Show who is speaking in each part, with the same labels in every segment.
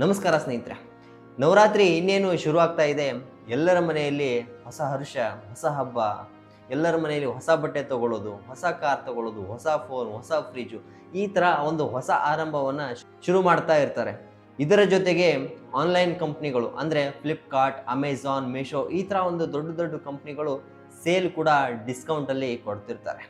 Speaker 1: ನಮಸ್ಕಾರ ಸ್ನೇಹಿತರೆ. ನವರಾತ್ರಿ ಇನ್ನೇನು ಶುರು ಆಗ್ತಾ ಇದೆ? ಎಲ್ಲರ ಮನೆಯಲ್ಲಿ ಹೊಸ ಹರ್ಷ, ಹೊಸ ಹಬ್ಬ, ಎಲ್ಲರ ಮನೆಯಲ್ಲಿ ಹೊಸ ಬಟ್ಟೆ ತಗೊಳ್ಳೋದು, ಹೊಸ ಕಾರ್ ತಗೊಳ್ಳೋದು, ಹೊಸ ಫೋನ್ ಹೊಸ ಫ್ರಿಜ್ಜು ಈ ಥರ ಒಂದು ಹೊಸ ಆರಂಭವನ್ನು ಶುರು ಮಾಡ್ತಾ ಇರ್ತಾರೆ. ಇದರ ಜೊತೆಗೆ ಆನ್ಲೈನ್ ಕಂಪ್ನಿಗಳು ಅಂದರೆ ಫ್ಲಿಪ್ಕಾರ್ಟ್ ಅಮೆಝಾನ್ ಮೀಶೋ ಈ ಥರ ಒಂದು ದೊಡ್ಡ ದೊಡ್ಡ ಕಂಪ್ನಿಗಳು ಸೇಲ್ ಕೂಡ ಡಿಸ್ಕೌಂಟಲ್ಲಿ ಕೊಡ್ತಿರ್ತಾರೆ.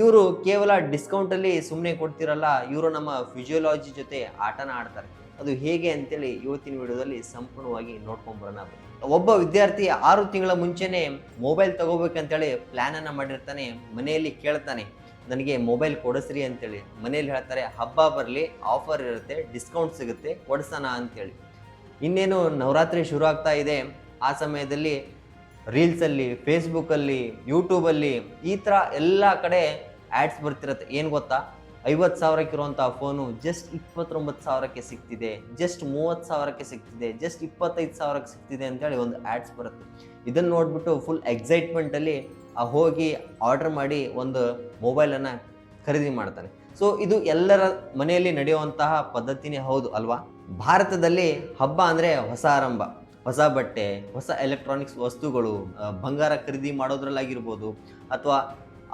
Speaker 1: ಇವರು ಕೇವಲ ಡಿಸ್ಕೌಂಟಲ್ಲಿ ಸುಮ್ಮನೆ ಕೊಡ್ತಿರಲ್ಲ, ಇವರು ನಮ್ಮ ಫಿಸಿಯೋಲಾಜಿ ಜೊತೆ ಆಟನ ಆಡ್ತಾರೆ. ಅದು ಹೇಗೆ ಅಂತೇಳಿ ಇವತ್ತಿನ ವಿಡಿಯೋದಲ್ಲಿ ಸಂಪೂರ್ಣವಾಗಿ ನೋಡ್ಕೊಂಬರೋಣ. ಬನ್ನಿ. ಒಬ್ಬ ವಿದ್ಯಾರ್ಥಿ ಆರು ತಿಂಗಳ ಮುಂಚೆನೆ ಮೊಬೈಲ್ ತಗೋಬೇಕಂತೇಳಿ ಪ್ಲ್ಯಾನನ್ನು ಮಾಡಿರ್ತಾನೆ, ಮನೆಯಲ್ಲಿ ಕೇಳ್ತಾನೆ, ನನಗೆ ಮೊಬೈಲ್ ಕೊಡಿಸ್ರಿ ಅಂತೇಳಿ. ಮನೇಲಿ ಹೇಳ್ತಾರೆ, ಹಬ್ಬ ಬರಲಿ, ಆಫರ್ ಇರುತ್ತೆ, ಡಿಸ್ಕೌಂಟ್ ಸಿಗುತ್ತೆ, ಕೊಡಿಸೋಣ ಅಂತೇಳಿ. ಇನ್ನೇನು ನವರಾತ್ರಿ ಶುರು ಆಗ್ತಾ ಇದೆ. ಆ ಸಮಯದಲ್ಲಿ ರೀಲ್ಸಲ್ಲಿ, ಫೇಸ್ಬುಕ್ಕಲ್ಲಿ, ಯೂಟ್ಯೂಬಲ್ಲಿ ಈ ಥರ ಎಲ್ಲ ಕಡೆ ಆ್ಯಡ್ಸ್ ಬರ್ತಿರತ್ತೆ. ಏನು ಗೊತ್ತಾ? ಐವತ್ತು ಸಾವಿರಕ್ಕಿರುವಂಥ ಫೋನು ಜಸ್ಟ್ ಇಪ್ಪತ್ತೊಂಬತ್ತು ಸಾವಿರಕ್ಕೆ ಸಿಗ್ತಿದೆ ಜಸ್ಟ್ ಮೂವತ್ತು ಸಾವಿರಕ್ಕೆ ಸಿಗ್ತಿದೆ ಜಸ್ಟ್ ಇಪ್ಪತ್ತೈದು ಸಾವಿರಕ್ಕೆ ಸಿಗ್ತಿದೆ ಅಂತೇಳಿ ಒಂದು ಆ್ಯಡ್ಸ್ ಬರುತ್ತೆ. ಇದನ್ನು ನೋಡಿಬಿಟ್ಟು ಫುಲ್ ಎಕ್ಸೈಟ್ಮೆಂಟಲ್ಲಿ ಹೋಗಿ ಆರ್ಡರ್ ಮಾಡಿ ಒಂದು ಮೊಬೈಲನ್ನು ಖರೀದಿ ಮಾಡ್ತಾನೆ ಸೊ ಇದು ಎಲ್ಲರ ಮನೆಯಲ್ಲಿ ನಡೆಯುವಂತಹ ಪದ್ಧತಿನೇ ಹೌದು ಅಲ್ವಾ? ಭಾರತದಲ್ಲಿ ಹಬ್ಬ ಅಂದರೆ ಹೊಸ ಆರಂಭ, ಹೊಸ ಬಟ್ಟೆ, ಹೊಸ ಎಲೆಕ್ಟ್ರಾನಿಕ್ಸ್ ವಸ್ತುಗಳು ಬಂಗಾರ ಖರೀದಿ ಮಾಡೋದ್ರಲ್ಲಾಗಿರ್ಬೋದು, ಅಥವಾ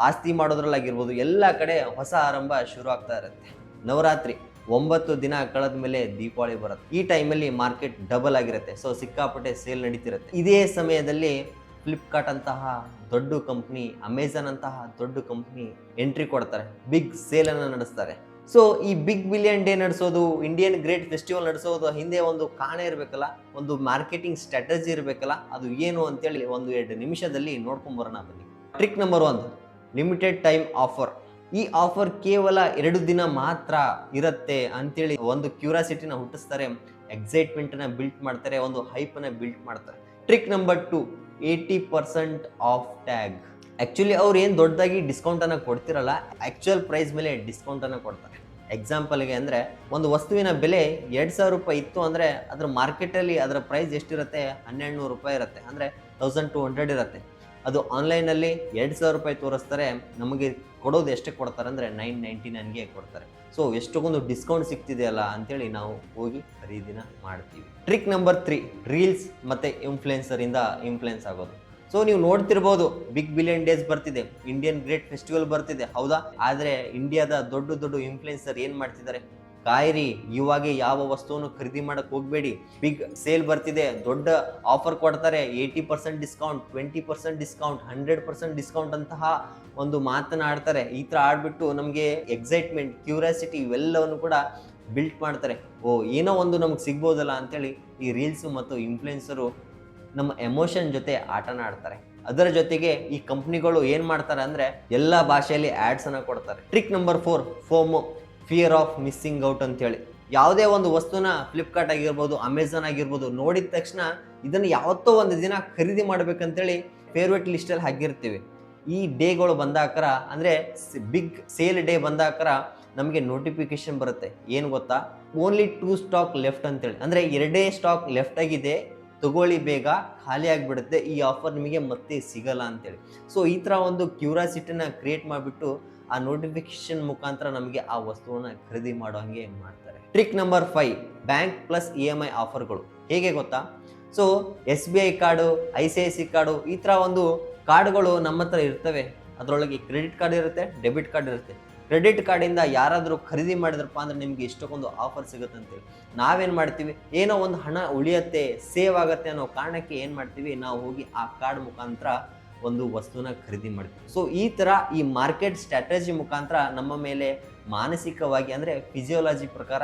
Speaker 1: ಆಸ್ತಿ ಮಾಡೋದ್ರಲ್ಲಾಗಿರ್ಬೋದು, ಎಲ್ಲ ಕಡೆ ಹೊಸ ಆರಂಭ ಶುರು ಆಗ್ತಾ ಇರುತ್ತೆ. ನವರಾತ್ರಿ ಒಂಬತ್ತು ದಿನ ಕಳೆದ ಮೇಲೆ ದೀಪಾವಳಿ ಬರುತ್ತೆ. ಈ ಟೈಮಲ್ಲಿ ಮಾರ್ಕೆಟ್ ಡಬಲ್ ಆಗಿರುತ್ತೆ. ಸೊ ಸಿಕ್ಕಾಪಟ್ಟೆ ಸೇಲ್ ನಡೀತಿರುತ್ತೆ. ಇದೇ ಸಮಯದಲ್ಲಿ ಫ್ಲಿಪ್ಕಾರ್ಟ್ ಅಂತಹ ದೊಡ್ಡ ಕಂಪ್ನಿ ಅಮೆಝಾನ್ ಅಂತಹ ದೊಡ್ಡ ಕಂಪ್ನಿ ಎಂಟ್ರಿ ಕೊಡ್ತಾರೆ. ಬಿಗ್ ಸೇಲನ್ನು ನಡೆಸ್ತಾರೆ. ಸೊ ಈ ಬಿಗ್ ಬಿಲಿಯನ್ ಡೇ ನಡೆಸೋದು ಇಂಡಿಯನ್ ಗ್ರೇಟ್ ಫೆಸ್ಟಿವಲ್ ನಡೆಸೋದು, ಹಿಂದೆ ಒಂದು ಕಾರಣ ಇರಬೇಕಲ್ಲ, ಒಂದು ಮಾರ್ಕೆಟಿಂಗ್ ಸ್ಟ್ರಾಟಜಿ ಇರಬೇಕಲ್ಲ, ಅದು ಏನು ಅಂತೇಳಿ ಒಂದು ಎರಡು ನಿಮಿಷದಲ್ಲಿ ನೋಡ್ಕೊಂಬರೋಣ ಬನ್ನಿ. Trick number one limited time offer. ಈ ಆಫರ್ ಕೇವಲ ಎರಡು ದಿನ ಮಾತ್ರ ಇರುತ್ತೆ ಅಂತೇಳಿ ಒಂದು ಕ್ಯೂರಾಸಿಟಿನ ಹುಟ್ಟಿಸ್ತಾರೆ, ಎಕ್ಸೈಟ್ಮೆಂಟನ್ನ ಬಿಲ್ಟ್ ಮಾಡ್ತಾರೆ, ಒಂದು ಹೈಪನ್ನು ಬಿಲ್ಟ್ ಮಾಡ್ತಾರೆ. Trick number two, eighty percent off tag. Actually ಅವ್ರು ಏನು ದೊಡ್ಡದಾಗಿ ಡಿಸ್ಕೌಂಟನ್ನು ಕೊಡ್ತಿರಲ್ಲ ಆ್ಯಕ್ಚುಯಲ್ ಪ್ರೈಸ್ ಮೇಲೆ ಡಿಸ್ಕೌಂಟನ್ನು ಕೊಡ್ತಾರೆ. ಎಕ್ಸಾಂಪಲ್ಗೆ ಅಂದರೆ ಒಂದು ವಸ್ತುವಿನ ಬೆಲೆ ಎರಡು ಸಾವಿರ ರೂಪಾಯಿ ಇತ್ತು ಅಂದರೆ ಅದರ ಮಾರ್ಕೆಟಲ್ಲಿ ಅದರ ಪ್ರೈಸ್ ಎಷ್ಟಿರುತ್ತೆ? ಹನ್ನೆರಡು ನೂರು ರೂಪಾಯಿ ಇರುತ್ತೆ. ಅಂದರೆ ತೌಸಂಡ್ ಟು ಹಂಡ್ರೆಡ್ ಇರುತ್ತೆ. ಅದು ಆನ್ಲೈನಲ್ಲಿ ಎರಡು ಸಾವಿರ ರೂಪಾಯಿ ತೋರಿಸ್ತಾರೆ, ನಮಗೆ ಕೊಡೋದು ಎಷ್ಟಕ್ಕೆ ಕೊಡ್ತಾರೆ ಅಂದರೆ ನೈನ್ ನೈಂಟಿ ನೈನ್ಗೆ ಕೊಡ್ತಾರೆ. ಸೊ ಎಷ್ಟೊಂದು ಡಿಸ್ಕೌಂಟ್ ಸಿಗ್ತಿದೆಯಲ್ಲ ಅಂತೇಳಿ ನಾವು ಹೋಗಿ ಖರೀದಿನ ಮಾಡ್ತೀವಿ. ಟ್ರಿಕ್ ನಂಬರ್ ತ್ರೀ ರೀಲ್ಸ್ ಮತ್ತು ಇನ್ಫ್ಲುಯೆನ್ಸರಿಂದ ಇನ್ಫ್ಲುಯೆನ್ಸ್ ಆಗೋದು. ಸೊ ನೀವು ನೋಡ್ತಿರ್ಬೋದು ಬಿಗ್ ಬಿಲಿಯನ್ ಡೇಸ್ ಬರ್ತಿದೆ ಇಂಡಿಯನ್ ಗ್ರೇಟ್ ಫೆಸ್ಟಿವಲ್ ಬರ್ತಿದೆ, ಹೌದಾ? ಆದರೆ ಇಂಡಿಯಾದ ದೊಡ್ಡ ದೊಡ್ಡ ಇನ್ಫ್ಲುಯೆನ್ಸರ್ ಏನು ಮಾಡ್ತಿದ್ದಾರೆ? ಕಾಯಿರಿ ಇವಾಗ ಯಾವ ವಸ್ತುವನ್ನು ಖರೀದಿ ಮಾಡಕ್ ಹೋಗಬೇಡಿ. ಬಿಗ್ ಸೇಲ್ ಬರ್ತಿದೆ, ದೊಡ್ಡ ಆಫರ್ ಕೊಡ್ತಾರೆ, eighty percent discount, twenty percent discount, hundred percent discount ಅಂತಹ ಒಂದು ಮಾತನ್ನ ಆಡ್ತಾರೆ. ಈ ಥರ ಆಡ್ಬಿಟ್ಟು ನಮಗೆ ಎಕ್ಸೈಟ್ಮೆಂಟ್ ಕ್ಯೂರಿಯಾಸಿಟಿ ಇವೆಲ್ಲವನ್ನು ಕೂಡ ಬಿಲ್ಟ್ ಮಾಡ್ತಾರೆ. ಓ, ಏನೋ ಒಂದು ನಮ್ಗೆ ಸಿಗ್ಬೋದಲ್ಲ ಅಂತೇಳಿ ಈ ರೀಲ್ಸು ಮತ್ತು ಇನ್ಫ್ಲುಯೆನ್ಸರು ನಮ್ಮ ಎಮೋಷನ್ ಜೊತೆ ಆಟನ ಆಡ್ತಾರೆ. ಅದರ ಜೊತೆಗೆ ಈ ಕಂಪ್ನಿಗಳು ಏನು ಮಾಡ್ತಾರೆ ಅಂದರೆ ಎಲ್ಲ ಭಾಷೆಯಲ್ಲಿ ಆ್ಯಡ್ಸನ್ನು ಕೊಡ್ತಾರೆ. Trick number four FOMO fear of missing out ಅಂತೇಳಿ. ಯಾವುದೇ ಒಂದು ವಸ್ತುನ ಫ್ಲಿಪ್ಕಾರ್ಟ್ ಆಗಿರ್ಬೋದು ಅಮೆಝಾನ್ ಆಗಿರ್ಬೋದು ನೋಡಿದ ತಕ್ಷಣ ಇದನ್ನು ಯಾವತ್ತೋ ಒಂದು ದಿನ ಖರೀದಿ ಮಾಡ್ಬೇಕಂತೇಳಿ ಫೇವ್ರೇಟ್ ಲಿಸ್ಟಲ್ಲಿ ಹಾಕಿರ್ತೀವಿ. ಈ ಡೇಗಳು ಬಂದಾಕರ ಅಂದರೆ ಬಿಗ್ ಸೇಲ್ ಡೇ ಬಂದಾಕರ ನಮಗೆ ನೋಟಿಫಿಕೇಶನ್ ಬರುತ್ತೆ. ಏನು ಗೊತ್ತಾ? ಓನ್ಲಿ ಟೂ ಸ್ಟಾಕ್ ಲೆಫ್ಟ್ ಅಂತೇಳಿ. ಅಂದರೆ ಎರಡೇ ಸ್ಟಾಕ್ ಲೆಫ್ಟ್ ಆಗಿದೆ, ತಗೊಳ್ಳಿ ಬೇಗ, ಖಾಲಿ ಆಗಿಬಿಡುತ್ತೆ, ಈ ಆಫರ್ ನಿಮಗೆ ಮತ್ತೆ ಸಿಗಲ್ಲ ಅಂತೇಳಿ. ಸೊ ಈ ಥರ ಒಂದು ಕ್ಯೂರಾಸಿಟಿನ ಕ್ರಿಯೇಟ್ ಮಾಡಿಬಿಟ್ಟು ಆ ನೋಟಿಫಿಕೇಶನ್ ಮುಖಾಂತರ ನಮಗೆ ಆ ವಸ್ತುವನ್ನು ಖರೀದಿ ಮಾಡೋ ಹಾಗೆ ಮಾಡ್ತಾರೆ. Trick number five bank plus E M I ಆಫರ್ಗಳು ಹೇಗೆ ಗೊತ್ತಾ? So S B I card I C I C card ಈ ಥರ ಒಂದು ಕಾರ್ಡ್ಗಳು ನಮ್ಮ ಹತ್ರ ಇರ್ತವೆ. ಅದರೊಳಗೆ ಕ್ರೆಡಿಟ್ ಕಾರ್ಡ್ ಇರುತ್ತೆ ಡೆಬಿಟ್ ಕಾರ್ಡ್ ಇರುತ್ತೆ. ಕ್ರೆಡಿಟ್ ಕಾರ್ಡಿಂದ ಯಾರಾದರೂ ಖರೀದಿ ಮಾಡಿದ್ರಪ್ಪ ಅಂದರೆ ನಿಮಗೆ ಇಷ್ಟಕ್ಕೊಂದು ಆಫರ್ ಸಿಗುತ್ತೆ ಅಂತೇಳಿ. ನಾವೇನು ಮಾಡ್ತೀವಿ? ಏನೋ ಒಂದು ಹಣ ಉಳಿಯತ್ತೆ ಸೇವ್ ಆಗುತ್ತೆ ಅನ್ನೋ ಕಾರಣಕ್ಕೆ ಏನು ಮಾಡ್ತೀವಿ? ನಾವು ಹೋಗಿ ಆ ಕಾರ್ಡ್ ಮುಖಾಂತರ ಒಂದು ವಸ್ತುನ ಖರೀದಿ ಮಾಡ್ತೀವಿ. ಸೊ ಈ ಥರ ಈ ಮಾರ್ಕೆಟ್ ಸ್ಟ್ರಾಟಜಿ ಮುಖಾಂತರ ನಮ್ಮ ಮೇಲೆ ಮಾನಸಿಕವಾಗಿ ಅಂದರೆ ಫಿಸಿಯೋಲಜಿ ಪ್ರಕಾರ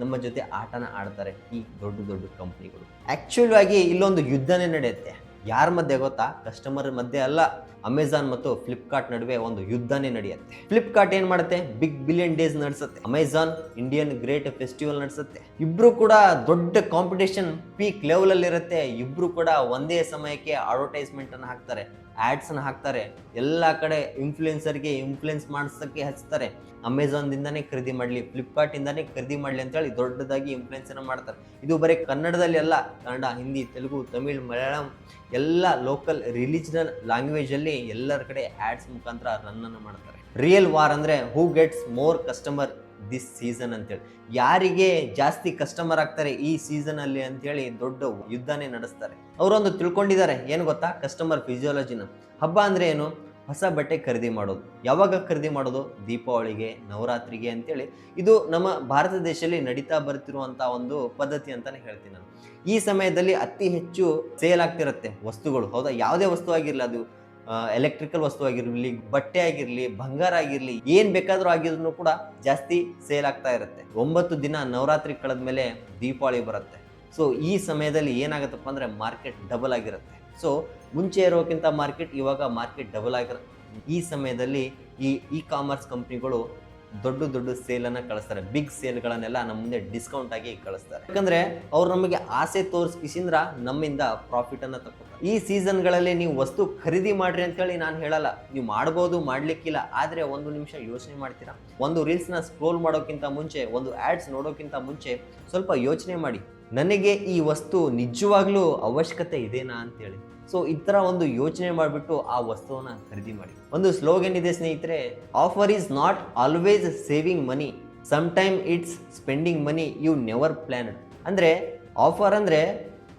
Speaker 1: ನಮ್ಮ ಜೊತೆ ಆಟನ ಆಡ್ತಾರೆ ಈ ದೊಡ್ಡ ದೊಡ್ಡ ಕಂಪ್ನಿಗಳು ಆ್ಯಕ್ಚುಲ್ ಆಗಿ ಇಲ್ಲೊಂದು ಯುದ್ಧನೇ ನಡೆಯುತ್ತೆ. ಯಾರ ಮಧ್ಯೆ ಗೊತ್ತಾ? ಕಸ್ಟಮರ್ ಮಧ್ಯೆ ಅಲ್ಲ ಅಮೆಝಾನ್ ಮತ್ತು ಫ್ಲಿಪ್ಕಾರ್ಟ್ ನಡುವೆ ಒಂದು ಯುದ್ಧನೇ ನಡೆಯುತ್ತೆ. ಫ್ಲಿಪ್ಕಾರ್ಟ್ ಏನ್ ಮಾಡುತ್ತೆ? ಬಿಗ್ ಬಿಲಿಯನ್ ಡೇಸ್ ನಡೆಸುತ್ತೆ. ಅಮೆಝಾನ್ ಇಂಡಿಯನ್ ಗ್ರೇಟ್ ಫೆಸ್ಟಿವಲ್ ನಡೆಸುತ್ತೆ. ಇಬ್ರು ಕೂಡ ದೊಡ್ಡ ಕಾಂಪಿಟೇಷನ್ ಪೀಕ್ ಲೆವೆಲ್ ಅಲ್ಲಿ ಇರುತ್ತೆ. ಇಬ್ರು ಕೂಡ ಒಂದೇ ಸಮಯಕ್ಕೆ ಅಡ್ವರ್ಟೈಸ್ಮೆಂಟ್ ಅನ್ನು ಹಾಕ್ತಾರೆ ಆಡ್ಸ್ ಅನ್ನು ಹಾಕ್ತಾರೆ. ಎಲ್ಲ ಕಡೆ ಇನ್ಫ್ಲುಯೆನ್ಸರ್ಗೆ ಇನ್ಫ್ಲುಯೆನ್ಸ್ ಮಾಡಿಸೋಕ್ಕೆ ಹಚ್ತಾರೆ. ಅಮೆಝಾನ್ದಿಂದಾನೇ ಖರೀದಿ ಮಾಡಲಿ ಫ್ಲಿಪ್ಕಾರ್ಟಿಂದನೇ ಖರೀದಿ ಮಾಡಲಿ ಅಂತೇಳಿ ದೊಡ್ಡದಾಗಿ ಇನ್ಫ್ಲುಯೆನ್ಸ್ ಅನ್ನು ಮಾಡ್ತಾರೆ. ಇದು ಬರೀ ಕನ್ನಡದಲ್ಲಿ ಅಲ್ಲ, ಕನ್ನಡ, ಹಿಂದಿ, ತೆಲುಗು, ತಮಿಳ್, ಮಲಯಾಳಂ ಎಲ್ಲ ಲೋಕಲ್ ರಿಲಿಜನಲ್ ಲ್ಯಾಂಗ್ವೇಜಲ್ಲಿ ಎಲ್ಲರ ಕಡೆ ಆ್ಯಡ್ಸ್ ಮುಖಾಂತರ ರನ್ನನ್ನು ಮಾಡ್ತಾರೆ. ರಿಯಲ್ ವಾರ್ ಅಂದರೆ who gets more customer this season ಅಂತೇಳಿ ಯಾರಿಗೆ ಜಾಸ್ತಿ ಕಸ್ಟಮರ್ ಆಗ್ತಾರೆ ಈ ಸೀಸನ್ ಅಲ್ಲಿ ಅಂತೇಳಿ ದೊಡ್ಡ ಯುದ್ಧನೇ ನಡೆಸ್ತಾರೆ. ಅವರೊಂದು ತಿಳ್ಕೊಂಡಿದ್ದಾರೆ, ಏನು ಗೊತ್ತಾ? ಕಸ್ಟಮರ್ ಫಿಸಿಯಾಲಜಿನ ಹಬ್ಬ ಅಂದ್ರೆ ಏನು? ಹೊಸ ಬಟ್ಟೆ ಖರೀದಿ ಮಾಡೋದು. ಯಾವಾಗ ಖರೀದಿ ಮಾಡೋದು? ದೀಪಾವಳಿಗೆ, ನವರಾತ್ರಿಗೆ ಅಂತೇಳಿ. ಇದು ನಮ್ಮ ಭಾರತ ದೇಶದಲ್ಲಿ ನಡೀತಾ ಬರ್ತಿರುವಂಥ ಒಂದು ಪದ್ಧತಿ ಅಂತಾನೆ ಹೇಳ್ತೀನಿ ನಾನು. ಈ ಸಮಯದಲ್ಲಿ ಅತಿ ಹೆಚ್ಚು ಸೇಲ್ ಆಗ್ತಿರುತ್ತೆ ವಸ್ತುಗಳು. ಹೌದಾ? ಯಾವುದೇ ವಸ್ತು ಆಗಿರಲಿ ಅದು ಎಲೆಕ್ಟ್ರಿಕಲ್ ವಸ್ತು ಆಗಿರಲಿ, ಬಟ್ಟೆ ಆಗಿರಲಿ, ಬಂಗಾರ ಆಗಿರಲಿ, ಏನು ಬೇಕಾದರೂ ಆಗಿದ್ರು ಕೂಡ ಜಾಸ್ತಿ ಸೇಲ್ ಆಗ್ತಾ ಇರುತ್ತೆ. ಒಂಬತ್ತು ದಿನ ನವರಾತ್ರಿ ಕಳೆದ ಮೇಲೆ ದೀಪಾವಳಿ ಬರುತ್ತೆ. ಸೊ ಈ ಸಮಯದಲ್ಲಿ ಏನಾಗುತ್ತಪ್ಪ ಅಂದರೆ ಮಾರ್ಕೆಟ್ ಡಬಲ್ ಆಗಿರುತ್ತೆ. ಸೊ ಮುಂಚೆ ಇರೋಕ್ಕಿಂತ ಮಾರ್ಕೆಟ್ ಇವಾಗ ಮಾರ್ಕೆಟ್ ಡಬಲ್ ಆಗಿರ ಈ ಸಮಯದಲ್ಲಿ ಈ ಇ ಕಾಮರ್ಸ್ ಕಂಪ್ನಿಗಳು ದೊಡ್ಡ ದೊಡ್ಡ ಸೇಲನ್ನು ಕಳಿಸ್ತಾರೆ. ಬಿಗ್ ಸೇಲ್ಗಳನ್ನೆಲ್ಲ ನಮ್ಮ ಮುಂದೆ ಡಿಸ್ಕೌಂಟ್ ಆಗಿ ಕಳಿಸ್ತಾರೆ. ಯಾಕಂದ್ರೆ ಅವ್ರು ನಮಗೆ ಆಸೆ ತೋರಿಸ್ಕಿಸಿಂದ್ರ ನಮ್ಮಿಂದ ಪ್ರಾಫಿಟನ್ನು ತಗೋತಾರೆ ಈ ಸೀಸನ್ಗಳಲ್ಲಿ ನೀವು ವಸ್ತು ಖರೀದಿ ಮಾಡ್ರಿ ಅಂತೇಳಿ ನಾನು ಹೇಳಲ್ಲ. ನೀವು ಮಾಡ್ಬೋದು, ಮಾಡ್ಲಿಕ್ಕಿಲ್ಲ. ಆದರೆ ಒಂದು ನಿಮಿಷ ಯೋಚನೆ ಮಾಡ್ತೀರಾ? ಒಂದು ರೀಲ್ಸ್ನ ಸ್ಕ್ರೋಲ್ ಮಾಡೋಕ್ಕಿಂತ ಮುಂಚೆ, ಒಂದು ಆ್ಯಡ್ಸ್ ನೋಡೋಕ್ಕಿಂತ ಮುಂಚೆ ಸ್ವಲ್ಪ ಯೋಚನೆ ಮಾಡಿ. ನನಗೆ ಈ ವಸ್ತು ನಿಜವಾಗ್ಲೂ ಅವಶ್ಯಕತೆ ಇದೆನಾ ಅಂತೇಳಿ ಸೊ ಈ ಥರ ಒಂದು ಯೋಚನೆ ಮಾಡಿಬಿಟ್ಟು ಆ ವಸ್ತುವನ್ನ ಖರೀದಿ ಮಾಡಿ. ಒಂದು ಸ್ಲೋಗನ್ ಇದೆ ಸ್ನೇಹಿತರೆ offer is not always saving money some time it's spending money you never plan ಅಂದರೆ ಆಫರ್ ಅಂದರೆ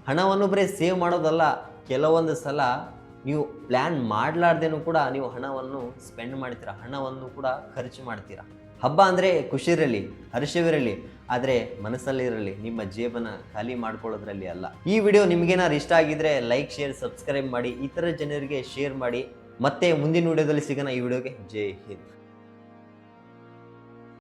Speaker 1: ಹಣವನ್ನು ಬರೀ ಸೇವ್ ಮಾಡೋದಲ್ಲ, ಕೆಲವೊಂದು ಸಲ ನೀವು ಪ್ಲ್ಯಾನ್ ಮಾಡಲಾರ್ದೇನೂ ಕೂಡ ನೀವು ಹಣವನ್ನು ಸ್ಪೆಂಡ್ ಮಾಡ್ತೀರಾ, ಹಣವನ್ನು ಕೂಡ ಖರ್ಚು ಮಾಡ್ತೀರಾ. ಹಬ್ಬ ಅಂದರೆ ಖುಷಿರಲಿ ಹರ್ಷವಿರಲಿ. ಆದರೆ ಮನಸ್ಸಲ್ಲಿರಲಿ ನಿಮ್ಮ ಜೇಬನ ಖಾಲಿ ಮಾಡ್ಕೊಳ್ಳೋದ್ರಲ್ಲಿ ಅಲ್ಲ. ಈ ವಿಡಿಯೋ ನಿಮಗೇನಾದ್ರು ಇಷ್ಟ ಆಗಿದ್ರೆ ಲೈಕ್ ಶೇರ್ ಸಬ್ಸ್ಕ್ರೈಬ್ ಮಾಡಿ, ಇತರ ಜನರಿಗೆ ಶೇರ್ ಮಾಡಿ. ಮತ್ತೆ ಮುಂದಿನ ವಿಡಿಯೋದಲ್ಲಿ ಸಿಗೋಣ ಈ ವಿಡಿಯೋಗೆ. ಜೈ ಹಿಂದ್.